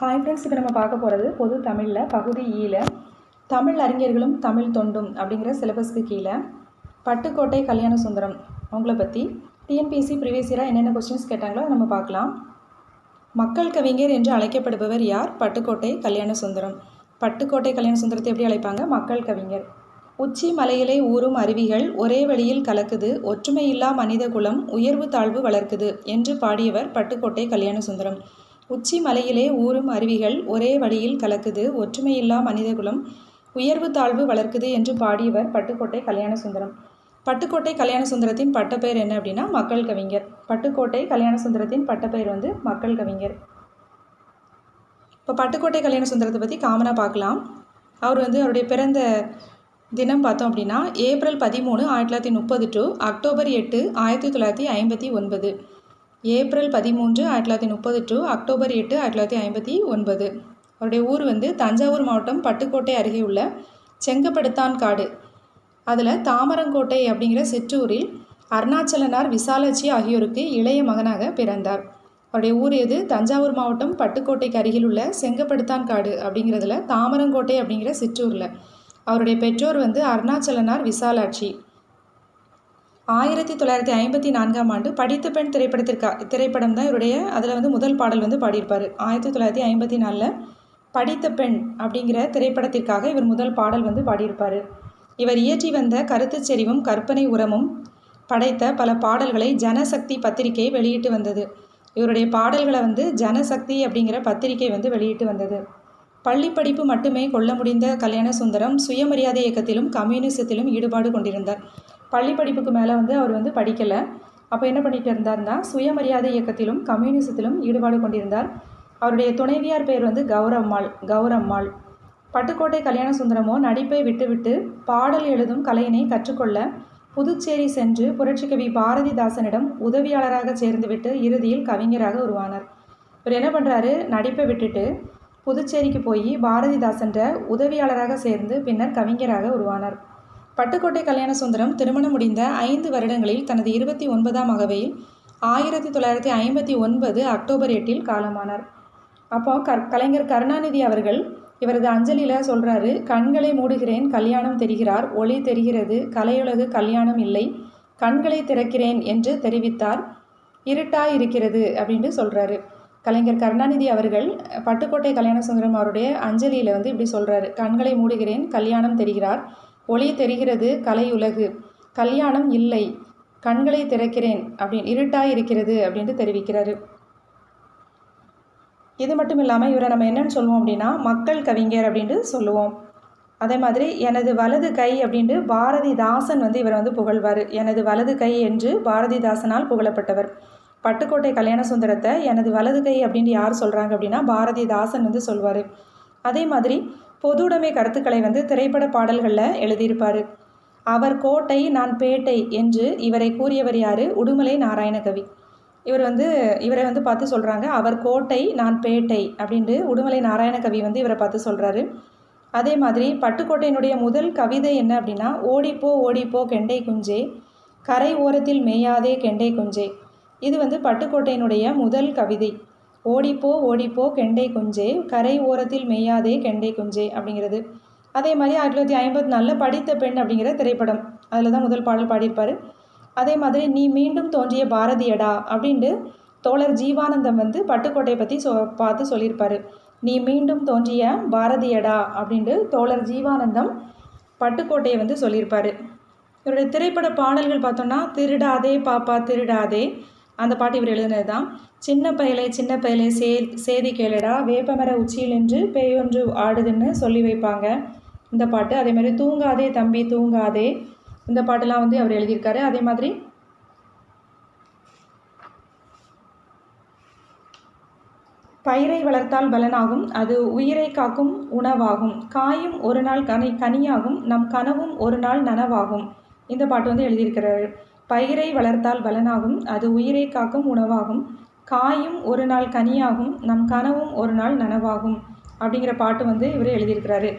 Hi friends இப்போ நம்ம பார்க்க போகிறது பொது தமிழில் பகுதி e ஈல தமிழ் அறிஞர்களும் தமிழ் தொண்டும் அப்படிங்கிற சிலபஸ்க்கு கீழே பட்டுக்கோட்டை கல்யாண சுந்தரம் அவங்கள பற்றி டிஎன்பிஎஸ்சி ப்ரீவியஸ் இயராக என்னென்ன கொஸ்டின்ஸ் கேட்டாங்களோ நம்ம பார்க்கலாம். மக்கள் கவிஞர் என்று அழைக்கப்படுபவர் யார்? பட்டுக்கோட்டை கல்யாண சுந்தரம். பட்டுக்கோட்டை கல்யாண சுந்தரத்தை எப்படி அழைப்பாங்க? மக்கள் கவிஞர். உச்சி மலையிலே ஊறும் அருவிகள் ஒரே வழியில் கலக்குது ஒற்றுமையில்லா மனித குலம் உயர்வு தாழ்வு வளர்க்குது என்று பாடியவர் பட்டுக்கோட்டை கல்யாண சுந்தரம். உச்சி மலையிலே ஊறும் அருவிகள் ஒரே வழியில் கலக்குது. ஒற்றுமையில்லா மனிதகுலம் உயர்வு தாழ்வு வளர்க்குது என்று பாடியவர் பட்டுக்கோட்டை கல்யாண சுந்தரம் பட்டுக்கோட்டை கல்யாண சுந்தரத்தின் பட்டப்பெயர் என்ன அப்படின்னா மக்கள் கவிஞர். பட்டுக்கோட்டை கல்யாண சுந்தரத்தின் பட்டப்பெயர் வந்து மக்கள் கவிஞர். இப்போ பட்டுக்கோட்டை கல்யாண சுந்தரத்தை பற்றி காமனாக பார்க்கலாம். அவர் வந்து அவருடைய பிறந்த தினம் பார்த்தோம் அப்படின்னா ஏப்ரல் பதிமூணு ஆயிரத்தி தொள்ளாயிரத்தி முப்பது டு அக்டோபர் எட்டு ஆயிரத்தி தொள்ளாயிரத்தி ஐம்பத்தி ஒன்பது. ஏப்ரல் பதிமூன்று ஆயிரத்தி தொள்ளாயிரத்தி முப்பது டு அக்டோபர் எட்டு ஆயிரத்தி தொள்ளாயிரத்தி ஐம்பத்தி ஒன்பது. அவருடைய ஊர் வந்து தஞ்சாவூர் மாவட்டம் பட்டுக்கோட்டை அருகே உள்ள செங்கப்படுத்தான் காடு அதில் தாமரங்கோட்டை அப்படிங்கிற சிற்றூரில் அருணாச்சலனார் விசாலாட்சி ஆகியோருக்கு இளைய மகனாக பிறந்தார். அவருடைய ஊர் எது? தஞ்சாவூர் மாவட்டம் பட்டுக்கோட்டைக்கு அருகில் உள்ள செங்கப்படுத்தான் காடு அப்படிங்கிறதுல தாமரங்கோட்டை அப்படிங்கிற சிற்றூரில். அவருடைய பெற்றோர் வந்து அருணாச்சலனார் விசாலாட்சி. ஆயிரத்தி தொள்ளாயிரத்தி ஐம்பத்தி நான்காம் ஆண்டு படித்த பெண் திரைப்படத்திற்கா திரைப்படம் தான் இவருடைய அதில் வந்து முதல் பாடல் வந்து பாடியிருப்பார். ஆயிரத்தி தொள்ளாயிரத்தி ஐம்பத்தி நாலில் படித்த பெண் அப்படிங்கிற திரைப்படத்திற்காக இவர் முதல் பாடல் வந்து பாடியிருப்பார். இவர் இயற்றி வந்த கருத்துச் செறிவும் கற்பனை உரமும் படைத்த பல பாடல்களை ஜனசக்தி பத்திரிகை வெளியிட்டு வந்தது. இவருடைய பாடல்களை வந்து ஜனசக்தி அப்படிங்கிற பத்திரிகை வந்து வெளியிட்டு வந்தது. பள்ளி படிப்பு மட்டுமே கொள்ள முடிந்த கல்யாண சுந்தரம் சுயமரியாதை இயக்கத்திலும் கம்யூனிசத்திலும் ஈடுபாடு கொண்டிருந்தார். பள்ளி படிப்புக்கு மேலே வந்து அவர் வந்து படிக்கலை. அப்போ என்ன பண்ணிட்டு இருந்தார்னா சுயமரியாதை இயக்கத்திலும் கம்யூனிசத்திலும் ஈடுபாடு கொண்டிருந்தார். அவருடைய துணைவியார் பெயர் வந்து கௌரம்மாள் கௌரம்மாள். பட்டுக்கோட்டை கல்யாண சுந்தரமோ நடிப்பை விட்டுவிட்டு பாடல் எழுதும் கலையினை கற்றுக்கொள்ள புதுச்சேரி சென்று புரட்சிக்கவி பாரதிதாசனிடம் உதவியாளராக சேர்ந்துவிட்டு இறுதியில் கவிஞராக உருவானார். இவர் என்ன பண்ணுறாரு நடிப்பை விட்டுட்டு புதுச்சேரிக்கு போய் பாரதிதாசன்ற உதவியாளராக சேர்ந்து பின்னர் கவிஞராக உருவானார். பட்டுக்கோட்டை கல்யாண சுந்தரம் திருமணம் முடிந்த ஐந்து வருடங்களில் தனது இருபத்தி ஒன்பதாம் அகவையில் ஆயிரத்தி தொள்ளாயிரத்தி ஐம்பத்தி ஒன்பது அக்டோபர் எட்டில் காலமானார். அப்போ கர் கலைஞர் கருணாநிதி அவர்கள் இவரது அஞ்சலியில் சொல்கிறாரு கண்களை மூடுகிறேன் கல்யாணம் தெரிகிறார் ஒளி தெரிகிறது கலையுலகு கல்யாணம் இல்லை கண்களை திறக்கிறேன் என்று தெரிவித்தார். இருட்டாய் இருக்கிறது அப்படின்ட்டு சொல்கிறாரு கலைஞர் கருணாநிதி அவர்கள் பட்டுக்கோட்டை கல்யாண சுந்தரம் அவருடைய அஞ்சலியில் வந்து இப்படி சொல்கிறாரு கண்களை மூடுகிறேன் கல்யாணம் தெரிகிறார் ஒளி தெரிகிறது கலையுலகு கல்யாணம் இல்லை கண்களை திறக்கிறேன் அப்படின்னு இருட்டாக இருக்கிறது அப்படின்ட்டு தெரிவிக்கிறாரு. இது மட்டும் இல்லாமல் இவரை நம்ம என்னன்னு சொல்லுவோம் அப்படின்னா மக்கள் கவிஞர் அப்படின்ட்டு சொல்லுவோம். அதே மாதிரி எனது வலது கை அப்படின்ட்டு பாரதிதாசன் வந்து இவர் வந்து புகழ்வார். எனது வலது கை என்று பாரதிதாசனால் புகழப்பட்டவர். பட்டுக்கோட்டை கல்யாண சுந்தரத்தை எனது வலது கை அப்படின்ட்டு யார் சொல்கிறாங்க அப்படின்னா பாரதிதாசன் வந்து சொல்வார். அதே மாதிரி பொதுவுடைமை கருத்துக்களை வந்து திரைப்பட பாடல்களில் எழுதியிருப்பார். அவர் கோட்டை நான் பேட்டை என்று இவரை கூறியவர் யார்? உடுமலை நாராயணகவி. இவர் வந்து இவரை வந்து பார்த்து சொல்கிறாங்க அவர் கோட்டை நான் பேட்டை அப்படின்ட்டு உடுமலை நாராயணகவி வந்து இவரை பார்த்து சொல்கிறாரு அதே மாதிரி பட்டுக்கோட்டையினுடைய முதல் கவிதை என்ன அப்படின்னா ஓடிப்போ ஓடிப்போ கெண்டை குஞ்சே கரை ஓரத்தில் மேயாதே கெண்டை குஞ்சே இது வந்து பட்டுக்கோட்டையினுடைய முதல் கவிதை. ஓடிப்போ ஓடிப்போ கெண்டை குஞ்சே. கரை ஓரத்தில் மெய்யாதே கெண்டை குஞ்சே அப்படிங்கிறது. அதே மாதிரி ஆயிரத்தி தொள்ளாயிரத்தி ஐம்பத்தி நாலில் படித்த பெண் அப்படிங்கிற திரைப்படம். அதில் தான் முதல் பாடல் பாடியிருப்பார். அதே மாதிரி நீ மீண்டும் தோன்றிய பாரதியடா அப்படின்ட்டு தோழர் ஜீவானந்தம் வந்து பட்டுக்கோட்டையை பற்றி சொ பார்த்து சொல்லியிருப்பார். நீ மீண்டும் தோன்றிய பாரதியடா அப்படின்ட்டு தோழர் ஜீவானந்தம் பட்டுக்கோட்டையை வந்து சொல்லியிருப்பார். இவருடைய திரைப்பட பாடல்கள் பார்த்தோன்னா திருடாதே பாப்பா திருடாதே அந்த பாட்டு இவர் எழுதினது தான் சின்ன பயலே சின்ன பயலே சே சேதி கேளடா வேப்பமர உச்சியில் என்று பேயொன்று ஆடுதுன்னு சொல்லி வைப்பாங்க. இந்த பாட்டு. அதே மாதிரி தூங்காதே தம்பி தூங்காதே. இந்த பாட்டெல்லாம் வந்து அவர் எழுதியிருக்காரு. அதே மாதிரி பயிரை வளர்த்தால் பலனாகும் அது உயிரை காக்கும் உணவாகும். காயும் ஒரு நாள் கனி கனியாகும் நம் கனவும் ஒரு நாள் நனவாகும். இந்த பாட்டு வந்து எழுதியிருக்கிறார். பயிரை வளர்த்தால் பலனாகும் அது உயிரை காக்கும் உணவாகும். காயும் ஒரு நாள் கனியாகும் நம் கனவும் ஒரு நாள் நனவாகும். அப்படிங்கிற பாட்டு வந்து இவர் எழுதியிருக்கிறாரு.